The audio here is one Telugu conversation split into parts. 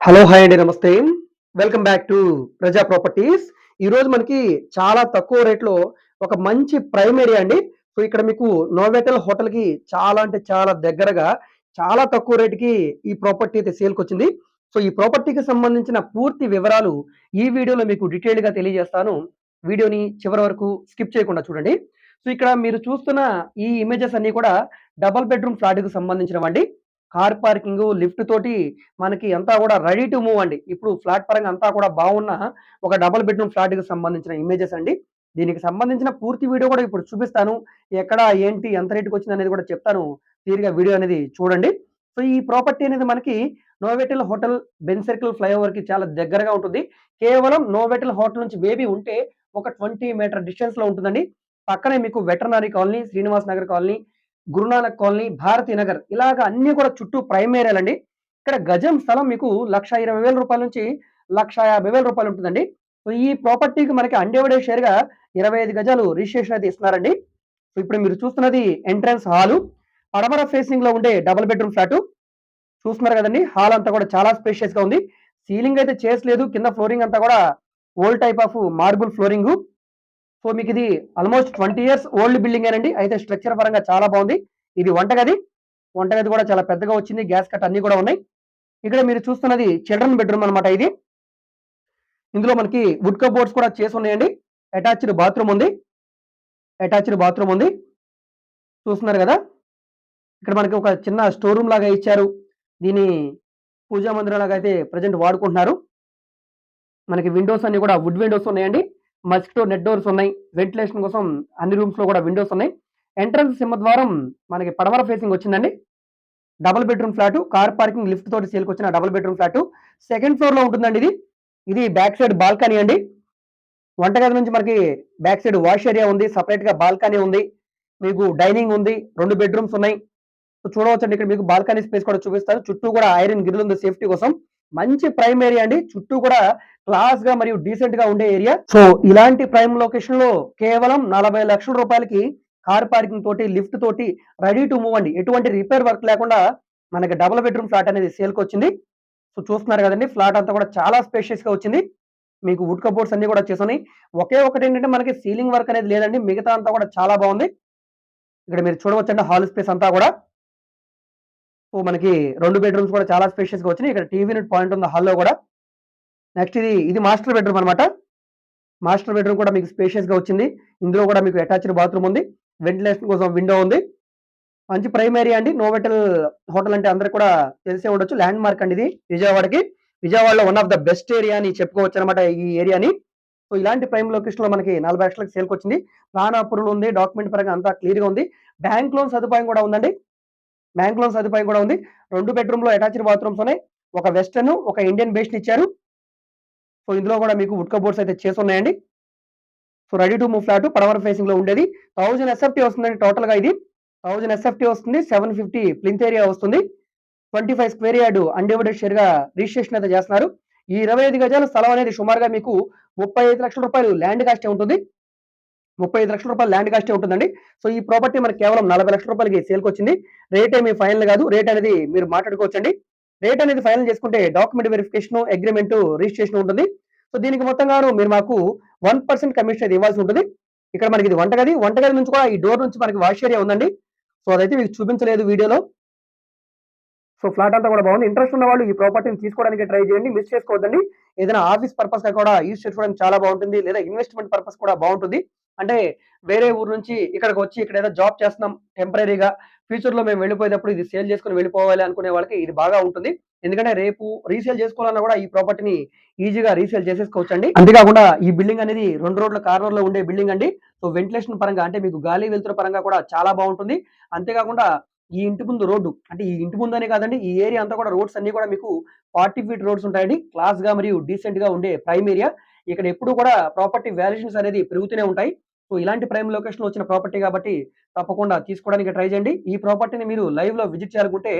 హలో హాయ్ అండి నమస్తే. Welcome back to Praja properties. ఈరోజు మనకి చాలా తక్కువ రేట్లో ఒక మంచి ప్రైమ్ ఏరియా అండి. సో ఇక్కడ మీకు నోవెటల్ హోటల్కి చాలా అంటే చాలా దగ్గరగా చాలా తక్కువ రేటుకి ఈ ప్రాపర్టీ అయితే సేల్కి వచ్చింది. సో ఈ ప్రాపర్టీకి సంబంధించిన పూర్తి వివరాలు ఈ వీడియోలో మీకు డీటెయిల్గా తెలియజేస్తాను. వీడియోని చివరి వరకు స్కిప్ చేయకుండా చూడండి. సో ఇక్కడ మీరు చూస్తున్న ఈ ఇమేజెస్ అన్నీ కూడా డబల్ బెడ్రూమ్ ఫ్లాట్కి సంబంధించినవండి. కార్ పార్కింగ్ లిఫ్ట్ తోటి మనకి అంతా కూడా రెడీ టు మూవ్ అండి. ఇప్పుడు ఫ్లాట్ పరంగా అంతా కూడా బాగున్న ఒక డబుల్ బెడ్రూమ్ ఫ్లాట్కి సంబంధించిన ఇమేజెస్ అండి. దీనికి సంబంధించిన పూర్తి వీడియో కూడా ఇప్పుడు చూపిస్తాను. ఎక్కడ ఏంటి ఎంత రేటుకి వచ్చింది అనేది కూడా చెప్తాను. తీరిగా వీడియో అనేది చూడండి. సో ఈ ప్రాపర్టీ అనేది మనకి నోవెటల్ హోటల్ బెన్ సర్కిల్ ఫ్లైఓవర్కి చాలా దగ్గరగా ఉంటుంది. కేవలం నోవెటల్ హోటల్ నుంచి బేబీ ఉంటే ఒక ట్వంటీ మీటర్ డిస్టెన్స్లో ఉంటుందండి. పక్కనే మీకు veterinary colony Srinivas Nagar colony Guru Nanak colony Bharati Nagar ఇలాగ అన్ని కూడా చుట్టూ ప్రైమేరియాలండి ఇక్కడ గజం స్థలం మీకు లక్ష ఇరవై వేల రూపాయల నుంచి లక్ష యాభై వేల రూపాయలు ఉంటుందండి. సో ఈ ప్రాపర్టీకి మనకి అండేవడే షేర్గా ఇరవై ఐదు గజాలు రిజిస్ట్రేషన్ అయితే ఇస్తున్నారండి. సో ఇప్పుడు మీరు చూస్తున్నది ఎంట్రన్స్ హాలు పడమర ఫేసింగ్లో ఉండే డబుల్ బెడ్రూమ్ ఫ్లాట్ చూస్తున్నారు కదండి హాల్ అంతా కూడా చాలా స్పేషియస్గా ఉంది. సీలింగ్ అయితే చేసలేదు కింద ఫ్లోరింగ్ అంతా కూడా old type of marble flooring so మీకు ఇది almost twenty years old building ఏనండి. అయితే స్ట్రక్చర్ పరంగా చాలా బాగుంది. ఇది వంటగది. వంటగది కూడా చాలా పెద్దగా వచ్చింది. గ్యాస్ కట్ అన్ని కూడా ఉన్నాయి. ఇక్కడ మీరు చూస్తున్నది చిల్డ్రన్ బెడ్రూమ్ అన్నమాట ఇది. ఇందులో మనకి వుడ్ కబోర్డ్స్ కూడా చేసి ఉన్నాయండి. అటాచ్డ్ బాత్రూమ్ ఉంది. అటాచ్డ్ బాత్రూమ్ ఉంది. చూస్తున్నారు కదా? ఇక్కడ మనకి ఒక చిన్న స్టోర్ రూమ్ లాగా ఇచ్చారు. దీని పూజా మందిరం లాగా అయితే ప్రజెంట్ వాడుకుంటున్నారు. మనకి విండోస్ అన్ని కూడా వుడ్ విండోస్ ఉన్నాయండి. మస్కిటో నెట్ డోర్స్ ఉన్నాయి. వెంటిలేషన్ కోసం అన్ని రూమ్స్లో కూడా విండోస్ ఉన్నాయి. ఎంట్రన్స్ సింహద్వారం మనకి పడమర ఫేసింగ్ వచ్చిందండి. Double bedroom flat car parking lift తోటి సేల్కి వచ్చిన డబుల్ బెడ్రూమ్ ఫ్లాట్. సెకండ్ ఫ్లోర్లో ఉంటుందండి ఇది. ఇది బ్యాక్ సైడ్ బాల్కనీ అండి. వంటగది నుంచి మనకి బ్యాక్ సైడ్ వాష్ ఏరియా ఉంది. సపరేట్గా బాల్కనీ ఉంది. మీకు డైనింగ్ ఉంది. రెండు బెడ్రూమ్స్ ఉన్నాయి. చూడవచ్చండి. ఇక్కడ మీకు బాల్కనీ స్పేస్ కూడా చూపిస్తారు చుట్టూ కూడా ఐరన్ గ్రిల్ ఉంది సేఫ్టీ కోసం. మంచి ప్రైమ్ ఏరియా అండి. చుట్టూ కూడా క్లాస్గా మరియు డీసెంట్గా ఉండే ఏరియా సో ఇలాంటి ప్రైమ్ లొకేషన్లో కేవలం నలభై లక్షల రూపాయలకి కార్ పార్కింగ్ తోటి లిఫ్ట్ తోటి రెడీ టు మూవ్ అండి. ఎటువంటి రిపేర్ వర్క్ లేకుండా మనకి డబుల్ బెడ్రూమ్ ఫ్లాట్ అనేది సేల్కి వచ్చింది. సో చూస్తున్నారు కదండి ఫ్లాట్ అంతా కూడా చాలా స్పేషియస్గా వచ్చింది. మీకు వుడ్ కబోర్డ్స్ అన్ని కూడా చేస్తున్నాయి ఒకే ఒకటి ఏంటంటే మనకి సీలింగ్ వర్క్ అనేది లేదండి. మిగతా అంతా కూడా చాలా బాగుంది. ఇక్కడ మీరు చూడవచ్చండి హాల్ స్పేస్ అంతా కూడా. సో మనకి రెండు బెడ్రూమ్స్ కూడా చాలా స్పేషియస్గా వచ్చినాయి. ఇక్కడ టీవీ యూనిట్ పాయింట్ ఉంది హాల్లో కూడా. నెక్స్ట్ ఇది ఇది మాస్టర్ బెడ్రూమ్ అనమాట మాస్టర్ బెడ్రూమ్ కూడా మీకు స్పేషియస్గా వచ్చింది. ఇందులో కూడా మీకు అటాచ్డ్ బాత్రూమ్ ఉంది. వెంటిలేషన్ కోసం విండో ఉంది. మంచి ప్రైమరీ అండి. నోవెటల్ హోటల్ అంటే అందరికి కూడా తెలిసే ఉండొచ్చు. ల్యాండ్ మార్క్ అండి ఇది విజయవాడకి. విజయవాడలో one of the best area అని చెప్పుకోవచ్చు అనమాట ఈ ఏరియాని సో ఇలాంటి ప్రైమ్ లొకేషన్లో మనకి నలభై లక్షలకు సేల్కి వచ్చింది. ప్లాన్ అప్రూవల్ ఉంది. డాక్యుమెంట్ పరంగా అంతా క్లియర్గా ఉంది. బ్యాంక్ లోన్ సదుపాయం కూడా ఉందండి. బ్యాంక్ లోన్ సదుపాయం కూడా ఉంది. రెండు బెడ్రూమ్లో అటాచ్డ్ బాత్రూమ్స్ ఉన్నాయి. ఒక వెస్టర్న్ ఒక ఇండియన్ బేస్డ్ ఇచ్చారు. సో ఇందులో కూడా మీకు ఉడ్క బోర్డ్స్ అయితే చేసి ఉన్నాయండి. So ready to move flat పడవర్ ఫేసింగ్లో ఉండేది. థౌజండ్ ఎస్ఎఫ్టీ వస్తుందండి టోటల్గా ఇది. థౌజండ్ ఎస్ఎఫ్టీ వస్తుంది సెవెన్ ఫిఫ్టీ ప్లింత్ ఏరియా వస్తుంది. Twenty five square yard undivided షేర్గా registration అయితే చేస్తున్నారు. ఈ ఇరవై ఐదు గజాల స్థలం అనేది సుమారుగా మీకు ముప్పై ఐదు లక్షల రూపాయలు ల్యాండ్ కాస్టే ఉంటుంది. ముప్పై ఐదు లక్షల రూపాయలు ల్యాండ్ కాస్టే ఉంటుందండి. సో ఈ ప్రాపర్టీ మనకి కేవలం నలభై లక్షల రూపాయలకి సేల్కి వచ్చింది. రేట్ ఏమి ఫైనల్ కాదు. రేట్ అనేది మీరు మాట్లాడుకోవచ్చండి. రేట్ అనేది ఫైనల్ చేసుకుంటే డాక్యుమెంట్ వెరిఫికేషన్ అగ్రిమెంట్ రిజిస్ట్రేషన్ ఉంటుంది. సో దీనికి మొత్తంగాను మీరు మాకు వన్ పర్సెంట్ కమిషన్ అయితే ఇవ్వాల్సి ఉంటుంది. ఇక్కడ మనకి ఇది వంటగది. వంటగది నుంచి కూడా ఈ డోర్ నుంచి మనకి వాష్ ఏరియా ఉందండి. సో అదైతే మీకు చూపించలేదు వీడియోలో. సో ఫ్లాట్ అంతా కూడా బాగుంది. ఇంట్రెస్ట్ ఉన్న వాళ్ళు ఈ ప్రాపర్టీని తీసుకోవడానికి ట్రై చేయండి. మిస్ చేసుకోవద్దండి. ఏదైనా ఆఫీస్ పర్పస్గా కూడా యూజ్ చేసుకోవడానికి చాలా బాగుంటుంది. లేదా ఇన్వెస్ట్మెంట్ పర్పస్ కూడా బాగుంటుంది. అంటే వేరే ఊరు నుంచి ఇక్కడికి వచ్చి ఇక్కడ ఏదో జాబ్ చేస్తున్నాం టెంపరీగా ఫ్యూచర్లో మేము వెళ్ళిపోయేటప్పుడు ఇది సేల్ చేసుకుని వెళ్ళిపోవాలి అనుకునే వాళ్ళకి ఇది బాగా ఉంటుంది. ఎందుకంటే రేపు రీసేల్ చేసుకోవాలన్నా కూడా ఈ ప్రాపర్టీని ఈజీగా రీసేల్ చేసేసుకోవచ్చు అండి అంతేకాకుండా ఈ బిల్డింగ్ అనేది రెండు రోడ్ల కార్నర్లో ఉండే బిల్డింగ్ అండి. సో వెంటిలేషన్ పరంగా అంటే మీకు గాలి వెలుతురు పరంగా కూడా చాలా బాగుంటుంది. అంతేకాకుండా ఈ ఇంటి ముందు రోడ్డు అంటే ఈ ఇంటి ముందు అనే కాదండి ఈ ఏరియా అంతా కూడా రోడ్స్ అన్ని కూడా మీకు ఫార్టీ ఫీట్ రోడ్స్ ఉంటాయండి. క్లాస్గా మరియు డీసెంట్గా ఉండే ప్రైమ్ ఏరియా ఇక్కడ ఎప్పుడు కూడా ప్రాపర్టీ వాల్యుయేషన్స్ అనేది పెరుగుతూనే ఉంటాయి. సో ఇలాంటి ప్రైమ్ లొకేషన్ వచ్చిన ప్రాపర్టీ కాబట్టి తప్పకుండా తీసుకోవడానికి ట్రై చేయండి. ఈ ప్రాపర్టీని మీరు లైవ్లో విజిట్ చేయాలనుకుంటే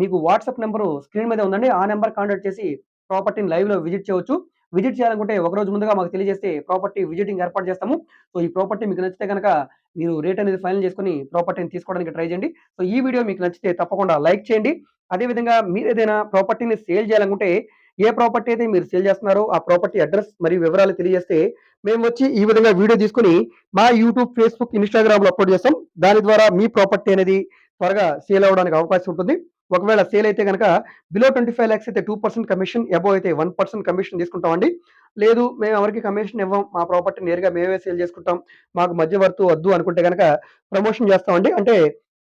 మీకు వాట్సాప్ నెంబర్ స్క్రీన్ మీద ఉందండి. ఆ నెంబర్ కాంటాక్ట్ చేసి ప్రాపర్టీని లైవ్లో విజిట్ చేయవచ్చు విజిట్ చేయాలనుకుంటే ఒక రోజు ముందుగా మాకు తెలియజేస్తే ప్రాపర్టీ విజిటింగ్ ఏర్పాటు చేస్తాము. సో ఈ ప్రాపర్టీ మీకు నచ్చితే కనుక మీరు రేట్ అనేది ఫైనల్ చేసుకుని ప్రాపర్టీని తీసుకోవడానికి ట్రై చేయండి. సో ఈ వీడియో మీకు నచ్చితే తప్పకుండా లైక్ చేయండి. అదేవిధంగా మీరు ఏదైనా ప్రాపర్టీని సేల్ చేయాలనుకుంటే ఏ ప్రాపర్టీ అయితే మీరు సేల్ చేస్తున్నారో ఆ ప్రాపర్టీ అడ్రస్ మరియు వివరాలు తెలియజేస్తే మేము వచ్చి ఈ విధంగా వీడియో తీసుకుని మా యూట్యూబ్ ఫేస్బుక్ ఇన్స్టాగ్రామ్లో అప్లోడ్ చేస్తాం. దాని ద్వారా మీ ప్రాపర్టీ అనేది త్వరగా సేల్ అవ్వడానికి అవకాశం ఉంటుంది. ఒకవేళ సేల్ అయితే కనుక బిలో ట్వంటీ ఫైవ్ ల్యాక్స్ అయితే టూ పర్సెంట్ కమిషన్ అబోవ్ అయితే వన్ పర్సెంట్ కమిషన్ తీసుకుంటామండి. లేదు మేము ఎవరికి కమిషన్ ఇవ్వం మా ప్రాపర్టీ నేరుగా మేమే సేల్ చేసుకుంటాం. మాకు మధ్యవర్తు వద్దు అనుకుంటే కనుక ప్రమోషన్ చేస్తామండి. అంటే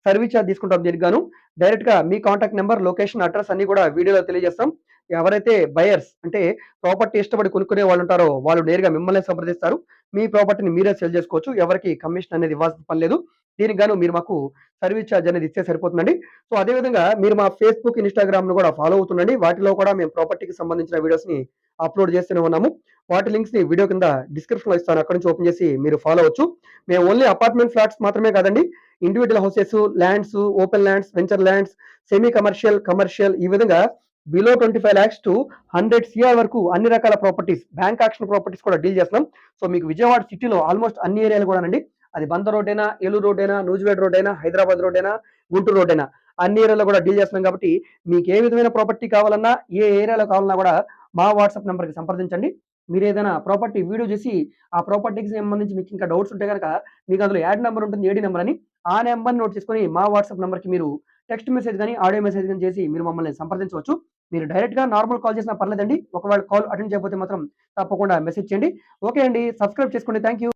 సర్వీస్ ఛార్జ్ తీసుకుంటాం దీనికి గాను. డైరెక్ట్గా మీ కాంటాక్ట్ నెంబర్ లొకేషన్ అడ్రస్ అన్ని కూడా వీడియోలో తెలియజేస్తాం. ఎవరైతే బయర్స్ అంటే ప్రాపర్టీ ఇష్టపడి కొనుక్కునే వాళ్ళు ఉంటారో వాళ్ళు నేరుగా మిమ్మల్ని సంప్రదిస్తారు. మీ ప్రాపర్టీని మీరే సేల్ చేసుకోవచ్చు. ఎవరికి కమిషన్ అనేది ఇవ్వాల్సిన పని లేదు. దీనికి గాను మీరు మాకు సర్వీస్ ఛార్జ్ అనేది ఇస్తే సరిపోతుందండి. సో అదే విధంగా మీరు మా ఫేస్బుక్ ఇన్స్టాగ్రామ్ను కూడా ఫాలో అవుతుండండి. వాటిలో కూడా మేము ప్రాపర్టీకి సంబంధించిన వీడియోస్ని అప్లోడ్ చేస్తూనే ఉన్నాము. వాటి లింక్స్ని వీడియో కింద డిస్క్రిప్షన్లో ఇస్తాను. అక్కడ నుంచి ఓపెన్ చేసి మీరు ఫాలో అవ్వచ్చు. మేము ఓన్లీ అపార్ట్మెంట్ ఫ్లాట్స్ మాత్రమే కాదండి individual houses lands open lands venture lands semi commercial commercial ఈ విధంగా below twenty five lakhs to hundred CR వరకు అన్ని రకాల ప్రాపర్టీస్ బ్యాంక్ ఆక్షన్ ప్రాపర్టీస్ కూడా డీల్ చేస్తున్నాం. సో మీకు విజయవాడ సిటీలో ఆల్మోస్ట్ అన్ని ఏరియాలు కూడా అండి అది బంద రోడ్ అయినా ఏలూరు రోడ్ అయినా నూజివేడ్ రోడ్ అయినా హైదరాబాద్ రోడ్ అయినా గుంటూరు రోడ్ అయినా అన్ని ఏరియాలో కూడా డీల్ చేస్తున్నాం కాబట్టి మీకు ఏ విధమైన ప్రాపర్టీ కావాలన్నా ఏ ఏరియాలో కావాలన్నా కూడా మా వాట్సాప్ నెంబర్కి సంప్రదించండి. మీరు ఏదైనా ప్రాపర్టీ వీడియో చేసి ఆ ప్రాపర్టీకి సంబంధించి మీకు ఇంకా డౌట్స్ ఉంటే కనుక మీకు అందులో యాడ్ నెంబర్ ఉంటుంది ఏడి నెంబర్ అని. ఆ నెంబర్ నోట్ చేసుకొని మా వాట్సాప్ నెంబర్కి మీరు టెక్స్ట్ మెసేజ్ కానీ ఆడియో మెసేజ్ కానీ చేసి మీరు మమ్మల్ని సంప్రదించవచ్చు. మీరు డైరెక్ట్గా నార్మల్ కాల్ చేసినా పర్లేదండి. ఒకవేళ కాల్ అటెండ్ చేయకపోతే మాత్రం తప్పకుండా మెసేజ్ చేయండి. ఓకే అండి. సబ్స్క్రైబ్ చేసుకోండి. Thank you